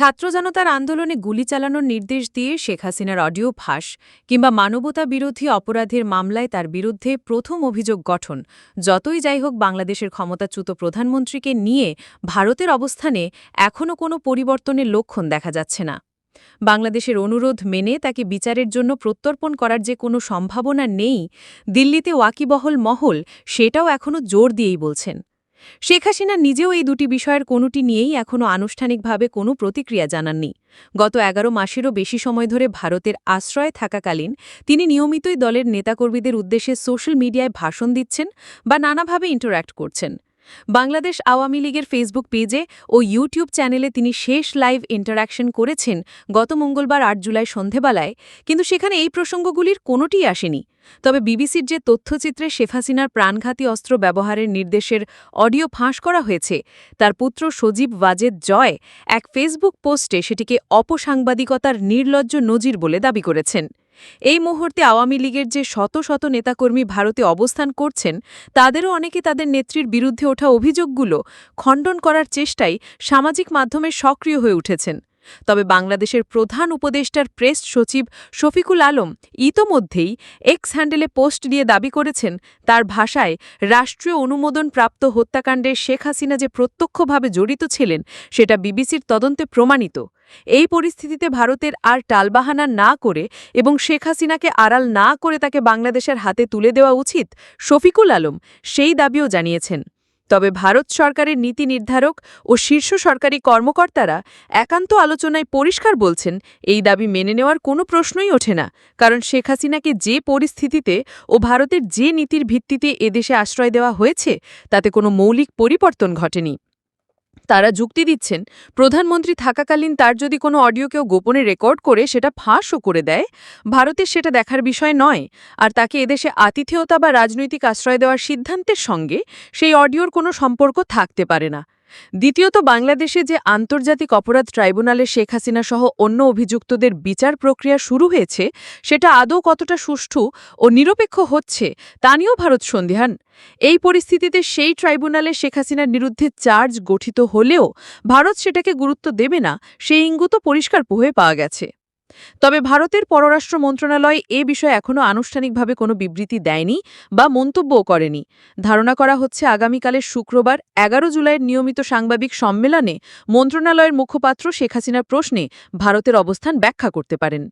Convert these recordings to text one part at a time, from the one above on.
ছাত্র জনতার আন্দোলনে গুলি চালানোর নির্দেশ দিয়ে শেখ হাসিনার অডিও ফাঁস কিংবা মানবতা বিরোধী অপরাধের মামলায় তার বিরুদ্ধে প্রথম অভিযোগ গঠন। যতই যাই হোক, বাংলাদেশের ক্ষমতাচ্যুত প্রধানমন্ত্রীকে নিয়ে ভারতের অবস্থানে এখনও কোনো পরিবর্তনের লক্ষণ দেখা যাচ্ছে না। বাংলাদেশের অনুরোধ মেনে তাকে বিচারের জন্য প্রত্যর্পণ করার যে কোনো সম্ভাবনা নেই, দিল্লিতে ওয়াকিবহল মহল সেটাও এখনও জোর দিয়েই বলছেন। শেখ হাসিনা নিজেও এই দুটি বিষয়ের কোনোটি নিয়েই এখনও আনুষ্ঠানিকভাবে কোনো প্রতিক্রিয়া জানাননি। গত এগারো মাসেরও বেশি সময় ধরে ভারতের আশ্রয় থাকাকালীন তিনি নিয়মিতই দলের নেতাকর্মীদের উদ্দেশ্যে সোশ্যাল মিডিয়ায় ভাষণ দিচ্ছেন বা নানাভাবে ইন্টারঅ্যাক্ট করছেন। বাংলাদেশ আওয়ামী লীগের ফেসবুক পেজে ও ইউটিউব চ্যানেলে তিনি শেষ লাইভ ইন্টারাকশন করেছেন গত মঙ্গলবার আট জুলাই সন্ধেবেলায়। কিন্তু সেখানে এই প্রসঙ্গগুলির কোনোটিই আসেনি। তবে বিবিসির যে তথ্যচিত্রে শেখ হাসিনার প্রাণঘাতী অস্ত্র ব্যবহারের নির্দেশের অডিও ফাঁস করা হয়েছে, তার পুত্র সজীব ওয়াজেদ জয় এক ফেসবুক পোস্টে সেটিকে অপসাংবাদিকতার নির্লজ্জ নজির বলে দাবি করেছেন। এই মুহূর্তে আওয়ামী লীগের যে শত শত নেতাকর্মী ভারতে অবস্থান করছেন, তাদেরও অনেকে তাদের নেত্রীর বিরুদ্ধে ওঠা অভিযোগগুলো খণ্ডন করার চেষ্টায় সামাজিক মাধ্যমে সক্রিয় হয়ে উঠেছেন। তবে বাংলাদেশের প্রধান উপদেষ্টার প্রেস সচিব শফিকুল আলম ইতোমধ্যেই এক্স হ্যান্ডেলে পোস্ট দিয়ে দাবি করেছেন, তার ভাষায় রাষ্ট্রীয় অনুমোদন প্রাপ্ত হত্যাকাণ্ডে শেখ হাসিনা যে প্রত্যক্ষভাবে জড়িত ছিলেন, সেটা বিবিসির তদন্তে প্রমাণিত। এই পরিস্থিতিতে ভারতের আর টালবাহানা না করে এবং শেখ হাসিনাকে আড়াল না করে তাকে বাংলাদেশের হাতে তুলে দেওয়া উচিত, শফিকুল আলম সেই দাবিও জানিয়েছেন। তবে ভারত সরকারের নীতি নির্ধারক ও শীর্ষ সরকারি কর্মকর্তারা একান্ত আলোচনায় পরিষ্কার বলছেন, এই দাবি মেনে নেওয়ার কোনো প্রশ্নই ওঠে না, কারণ শেখ হাসিনাকে যে পরিস্থিতিতে ও ভারতের যে নীতির ভিত্তিতে এদেশে আশ্রয় দেওয়া হয়েছে, তাতে কোনো মৌলিক পরিবর্তন ঘটেনি। তারা যুক্তি দিচ্ছেন, প্রধানমন্ত্রী থাকাকালীন তার যদি কোনো অডিও কেউ গোপনে রেকর্ড করে, সেটা ফাঁসও করে দেয়। ভারতের সেটা দেখার বিষয় নয়। আর তাকে এদেশে আতিথেয়তা বা রাজনৈতিক আশ্রয় দেওয়ার সিদ্ধান্তের সঙ্গে সেই অডিওর কোনো সম্পর্ক থাকতে পারে না। দ্বিতীয়ত, বাংলাদেশে যে আন্তর্জাতিক অপরাধ ট্রাইব্যুনালে শেখ হাসিনা সহ অন্য অভিযুক্তদের বিচার প্রক্রিয়া শুরু হয়েছে, সেটা আদৌ কতটা সুষ্ঠু ও নিরপেক্ষ হচ্ছে, তা নিয়েও ভারত সন্ধিহান এই পরিস্থিতিতে সেই ট্রাইব্যুনালে শেখ হাসিনার বিরুদ্ধে চার্জ গঠিত হলেও ভারত সেটাকে গুরুত্ব দেবে না, সেই ইঙ্গুত পরিষ্কার পোহে পাওয়া গেছে। তবে ভারতের পররাষ্ট্র মন্ত্রণালয় এ বিষয়ে এখনও আনুষ্ঠানিকভাবে কোনো বিবৃতি দেয়নি বা মন্তব্যও করেনি। ধারণা করা হচ্ছে আগামীকালের শুক্রবার এগারো জুলাইয়ের নিয়মিত সাংবাদিক সম্মেলনে মন্ত্রণালয়ের মুখপাত্র শেখ হাসিনার প্রশ্নে ভারতের অবস্থান ব্যাখ্যা করতে পারেন।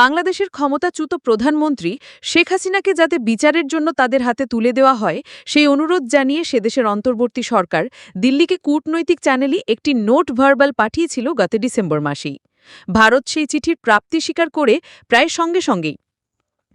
বাংলাদেশের ক্ষমতাচ্যুত প্রধানমন্ত্রী শেখ হাসিনাকে যাতে বিচারের জন্য তাদের হাতে তুলে দেওয়া হয়, সেই অনুরোধ জানিয়ে সেদেশের অন্তর্বর্তী সরকার দিল্লিকে কূটনৈতিক চ্যানেলই একটি নোট ভার্বাল পাঠিয়েছিল গত ডিসেম্বর মাসেই। ভারত সেই চিঠির প্রাপ্তি স্বীকার করে প্রায় সঙ্গে সঙ্গেই।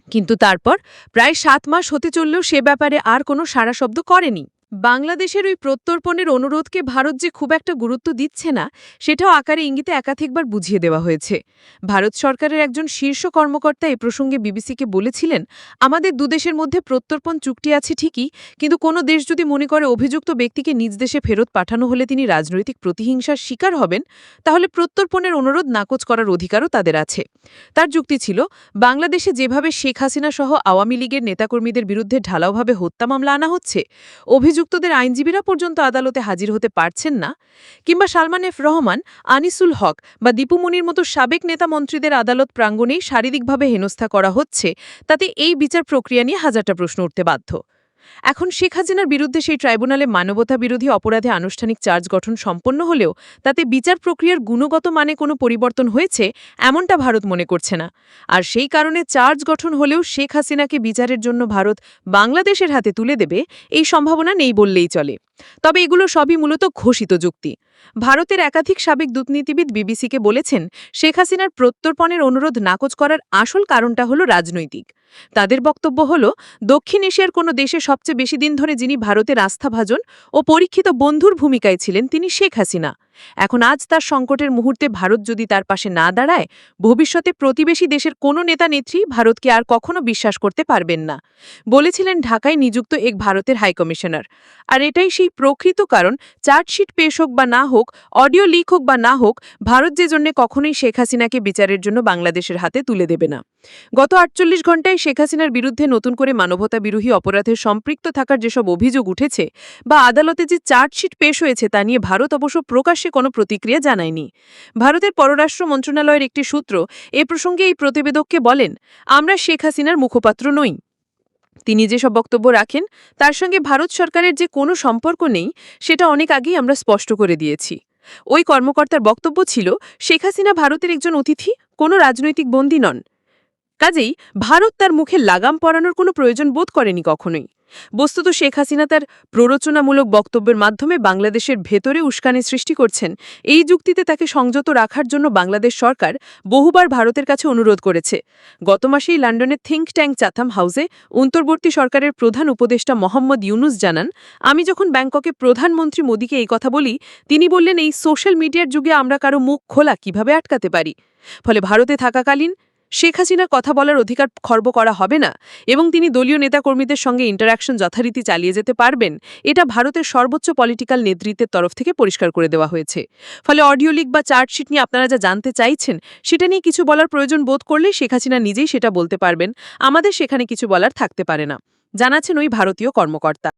কিন্তু তারপর প্রায় সাত মাস হতে চললেও সে ব্যাপারে আর কোনো সাড়াশব্দ করেনি। বাংলাদেশের ওই প্রত্যর্পণের অনুরোধকে ভারত যে খুব একটা গুরুত্ব দিচ্ছে না, সেটাও আকারে ইঙ্গিতে একাধিকবার বুঝিয়ে দেওয়া হয়েছে। ভারত সরকারের একজন শীর্ষ কর্মকর্তা এ প্রসঙ্গে বিবিসিকে বলেছিলেন, আমাদের দুদেশের মধ্যে প্রত্যর্পণ চুক্তি আছে ঠিকই, কিন্তু কোনো দেশ যদি মনে করে অভিযুক্ত ব্যক্তিকে নিজ দেশে ফেরত পাঠানো হলে তিনি রাজনৈতিক প্রতিহিংসার শিকার হবেন, তাহলে প্রত্যর্পণের অনুরোধ নাকচ করার অধিকারও তাদের আছে। তার যুক্তি ছিল, বাংলাদেশে যেভাবে শেখ হাসিনা সহ আওয়ামী লীগের নেতাকর্মীদের বিরুদ্ধে ঢালাওভাবে হত্যা মামলা আনা হচ্ছে অভিযুক্তদের আইনজীবীরা পর্যন্ত আদালতে হাজির হতে পারছেন না, কিংবা সালমান এফ রহমান, আনিসুল হক বা দীপু মুনির মতো সাবেক নেতা মন্ত্রীদের আদালত প্রাঙ্গণেই শারীরিকভাবে হেনস্থা করা হচ্ছে, তাতে এই বিচার প্রক্রিয়া নিয়ে হাজারটা প্রশ্ন উঠতে বাধ্য। এখন শেখ হাসিনার বিরুদ্ধে সেই ট্রাইব্যুনালে মানবতা বিরোধী অপরাধে আনুষ্ঠানিক চার্জ গঠন সম্পন্ন হলেও তাতে বিচার প্রক্রিয়ার গুণগত মানে কোনো পরিবর্তন হয়েছে, এমনটা ভারত মনে করছে না। আর সেই কারণে চার্জ গঠন হলেও শেখ হাসিনাকে বিচারের জন্য ভারত বাংলাদেশের হাতে তুলে দেবে, এই সম্ভাবনা নেই বললেই চলে। তবে এগুলো সবই মূলত ঘোষিত যুক্তি। ভারতের একাধিক সাবেক দূতনীতিবিদ বিবিসিকে বলেছেন, শেখ হাসিনার প্রত্যর্পণের অনুরোধ নাকচ করার আসল কারণটা হল রাজনৈতিক। তাদের বক্তব্য হল, দক্ষিণ এশিয়ার কোনো দেশে সবচেয়ে বেশি দিন ধরে যিনি ভারতের আস্থাভাজন ও পরীক্ষিত বন্ধুর ভূমিকায় ছিলেন তিনি শেখ হাসিনা। এখন আজ তার সংকটের মুহূর্তে ভারত যদি তার পাশে না দাঁড়ায়, ভবিষ্যতে প্রতিবেশী দেশের কোনো নেতা নেত্রী ভারতকে আর কখনো বিশ্বাস করতে পারবেন না। বলেছিলেন ঢাকায় নিযুক্ত এক ভারতের হাইকমিশনার আর এটাই সেই প্রকৃত কারণ, চার্জশিট পেশ হোক বা না হোক, অডিও লিক হোক বা না হোক, ভারত যে জন্যে কখনোই শেখ হাসিনাকে বিচারের জন্য বাংলাদেশের হাতে তুলে দেবে না। গত আটচল্লিশ ঘণ্টায় শেখ হাসিনার বিরুদ্ধে নতুন করে মানবতা বিরোধী অপরাধের সম্পৃক্ত থাকার যেসব অভিযোগ উঠেছে, বা আদালতে যে চার্জশিট পেশ হয়েছে তা নিয়ে ভারত অবশ্য প্রকাশ্যে কোনো প্রতিক্রিয়া জানায়নি। ভারতের পররাষ্ট্র মন্ত্রণালয়ের একটি সূত্র এ প্রসঙ্গে এই প্রতিবেদককে বলেন, আমরা শেখ হাসিনার মুখপাত্র নই। তিনি যেসব বক্তব্য রাখেন, তার সঙ্গে ভারত সরকারের যে কোনো সম্পর্ক নেই, সেটা অনেক আগেই আমরা স্পষ্ট করে দিয়েছি। ওই কর্মকর্তার বক্তব্য ছিল, শেখ হাসিনা ভারতের একজন অতিথি, কোনো রাজনৈতিক বন্দী নন। কাজেই ভারত তার মুখে লাগাম পরানোর কোনো প্রয়োজন বোধ করেনি কখনোই। বস্তুত শেখ হাসিনা তার প্ররোচনামূলক বক্তব্যের মাধ্যমে বাংলাদেশের ভেতরে উস্কানি সৃষ্টি করছেন। এই যুক্তিতে তাকে সংযত রাখার জন্য বাংলাদেশ সরকার বহুবার ভারতের কাছে অনুরোধ করেছে। গত মাসেই লন্ডনের থিঙ্ক ট্যাঙ্ক চাথাম হাউসে অন্তর্বর্তী সরকারের প্রধান উপদেষ্টা মোহাম্মদ ইউনুস জানান, আমি যখন ব্যাংককে প্রধানমন্ত্রী মোদীকে এই কথা বলি, তিনি বললেন, এই সোশ্যাল মিডিয়ার যুগে আমরা কারও মুখ খোলা কীভাবে আটকাতে পারি ফলে ভারতে থাকাকালীন শেখ হাসিনার কথা বলার অধিকার খর্ব করা হবে না এবং তিনি দলীয় নেতাকর্মীদের সঙ্গে ইন্টারাকশন যথারীতি চালিয়ে যেতে পারবেন, এটা ভারতের সর্বোচ্চ পলিটিক্যাল নেতৃত্বের তরফ থেকে পরিষ্কার করে দেওয়া হয়েছে। ফলে অডিও লিক বা চার্জশিট নিয়ে আপনারা যা জানতে চাইছেন, সেটা নিয়ে কিছু বলার প্রয়োজন বোধ করলে শেখ হাসিনা নিজেই সেটা বলতে পারবেন। আমাদের সেখানে কিছু বলার থাকতে পারে না। জানাচ্ছেন ওই ভারতীয় কর্মকর্তা।